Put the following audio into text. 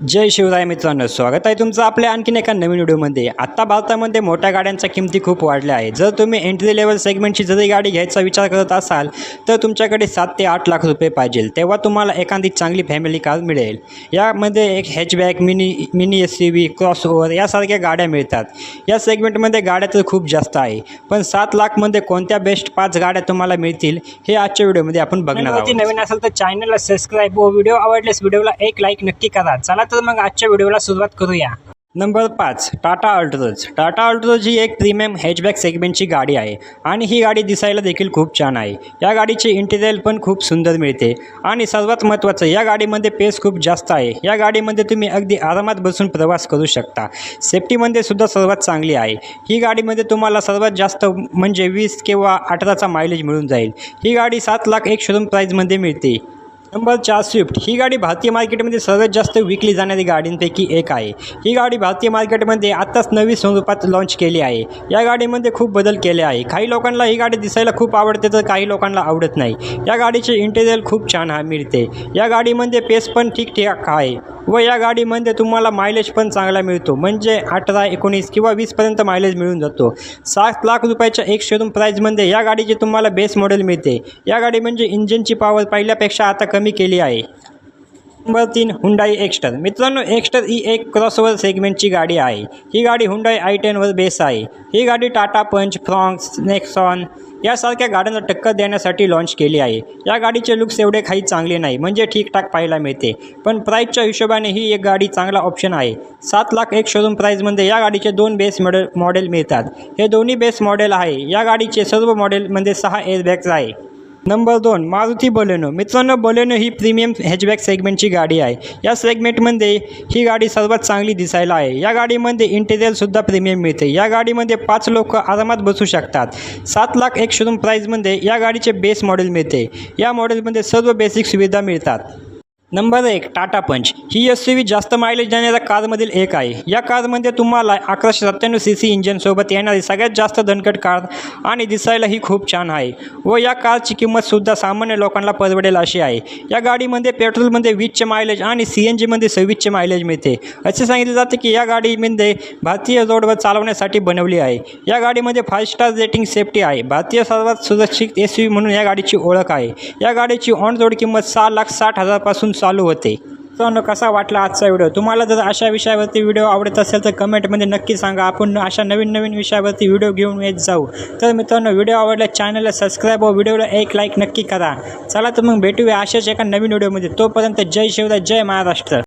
जय शिवराय मित्रांनो स्वागत आहे तुमचं आपल्या आणखीन एका नवीन व्हिडिओमध्ये. आत्ता भारतामध्ये मोठ्या गाड्यांच्या किमती खूप वाढल्या आहे जर तुम्ही एंट्री लेवल सेगमेंटची जरी गाडी घ्यायचा विचार करत असाल तर तुमच्याकडे सात ते आठ लाख रुपये पाहिजे. तेव्हा तुम्हाला एखादी चांगली फॅमिली कार मिळेल. यामध्ये एक hatchback mini mini S C V crossover यासारख्या गाड्या मिळतात. या सेगमेंटमध्ये गाड्या तर खूप जास्त आहे पण सात लाखमध्ये कोणत्या बेस्ट पाच गाड्या तुम्हाला मिळतील हे आजच्या व्हिडिओमध्ये आपण बघणार आहोत नवीन असेल तर चॅनलला सबस्क्राईब व व्हिडिओ आवडल्यास व्हिडिओला एक लाईक नक्की करा. चला तर मग आजच्या व्हिडिओला सुरुवात करूया. नंबर पाच टाटा अल्ट्रोज टाटा अल्ट्रोज ही एक प्रीमियम हॅचबॅक सेगमेंटची गाडी आहे आणि ही गाडी दिसायला देखील खूप छान आहे. या गाडीचे इंटेरियल पण खूप सुंदर मिळते आणि सर्वात महत्त्वाचं या गाडीमध्ये पेस खूप जास्त आहे. या गाडीमध्ये तुम्ही अगदी आरामात बसून प्रवास करू शकता. सेफ्टीमध्ये सुद्धा सर्वात चांगली आहे. ही गाडीमध्ये तुम्हाला सर्वात जास्त म्हणजे वीस किंवा अठराचा मायलेज मिळून जाईल. ही गाडी सात लाख एक शोरूम प्राईजमध्ये मिळते. नंबर चार स्विफ्ट. ही गाडी भारतीय मार्केटमध्ये सर्वात जास्त विकली जाणारी गाडींपैकी एक आहे. ही गाडी भारतीय मार्केटमध्ये आत्ताच नवी स्वरूपात लॉन्च केली आहे. या गाडीमध्ये खूप बदल केले आहे. काही लोकांना ही गाडी दिसायला खूप आवडते तर काही लोकांना आवडत नाही. या गाडीचे इंटेरियल खूप छान हा मिळते. या गाडीमध्ये पेस पण ठीकठाक आहे. व या गाडीमध्ये तुम्हाला मायलेज पण चांगला मिळतो. म्हणजे अठरा एकोणीस किंवा वीसपर्यंत मायलेज मिळून जातो. सात लाख रुपयाच्या एक शोरूम प्राईजमध्ये या गाडीचे तुम्हाला बेस मॉडेल मिळते. या गाडी म्हणजे इंजिनची पॉवर पहिल्यापेक्षा आता कमी केली आहे. नंबर तीन हुंडाई एक्स्टर मित्रांनो एक्स्टर ही एक क्रॉसओव्हर सेगमेंटची गाडी आहे. ही गाडी हुंडाई आय टेनवर बेस आहे. ही गाडी टाटा पंच फ्रॉन्क्स नेक्सॉन यासारख्या गाड्यांना टक्कर देण्यासाठी लॉन्च केली आहे. या गाडीचे लुक्स एवढे काही चांगले नाही म्हणजे ठीकठाक पाहायला मिळते. पण प्राईजच्या हिशोबाने ही एक गाडी चांगला ऑप्शन आहे. सात लाख एक शोरूम प्राईजमध्ये या गाडीचे दोन बेस मॉडेल मॉडेल मिळतात. हे दोन्ही बेस मॉडेल आहे. या गाडीचे सर्व मॉडेलमध्ये सहा एअरबॅग्स आहे. नंबर दोन मारुती बोलेनो. मित्रांनो बोलेनो ही प्रीमियम हॅचबॅक सेगमेंटची गाडी आहे. या सेगमेंटमध्ये ही गाडी सर्वात चांगली दिसायला आहे. या गाडीमध्ये इंटेरियरसुद्धा प्रीमियम मिळते. या गाडीमध्ये पाच लोक आरामात बसू शकतात. सात लाख एक शोरूम प्राईजमध्ये या गाडीचे बेस मॉडेल मिळते. या मॉडेलमध्ये सर्व बेसिक सुविधा मिळतात. नंबर एक टाटा पंच. ही एस सी व्ही जास्त मायलेज देणाऱ्या कारमधील एक आहे. या कारमध्ये तुम्हाला अकराशे सत्त्याण्णव सी सी इंजनसोबत येणारी सगळ्यात जास्त दणकट कार आणि दिसायला ही खूप छान आहे व या कारची किंमतसुद्धा सामान्य लोकांना परवडेल अशी आहे. या गाडीमध्ये पेट्रोलमध्ये वीसचे मायलेज आणि सी एन जीमध्ये सव्वीसचे मायलेज मिळते. असे सांगितले जाते की या गाडीमध्ये भारतीय रोडवर चालवण्यासाठी बनवली आहे. या गाडीमध्ये फाईव्ह स्टार रेटिंग सेफ्टी आहे. भारतीय सर्वात सुरक्षित एस व्ही म्हणून या गाडीची ओळख आहे. या गाडीची ऑन रोड किंमत सहा लाख साठ हजारपासून चालू होते. मित्रांनो कसा वाटला आजचा व्हिडिओ? तुम्हाला जर अशा विषयावरती व्हिडिओ आवडत असेल तर कमेंटमध्ये नक्की सांगा. आपण अशा नवीन नवीन विषयावरती व्हिडिओ घेऊन येत जाऊ. तर मित्रांनो व्हिडिओ आवडला चॅनलला सबस्क्राईब व व्हिडिओला एक लाईक नक्की करा. चला तर मग भेटूया अशाच एका नवीन व्हिडिओमध्ये. तोपर्यंत जय शिवराय जय महाराष्ट्र.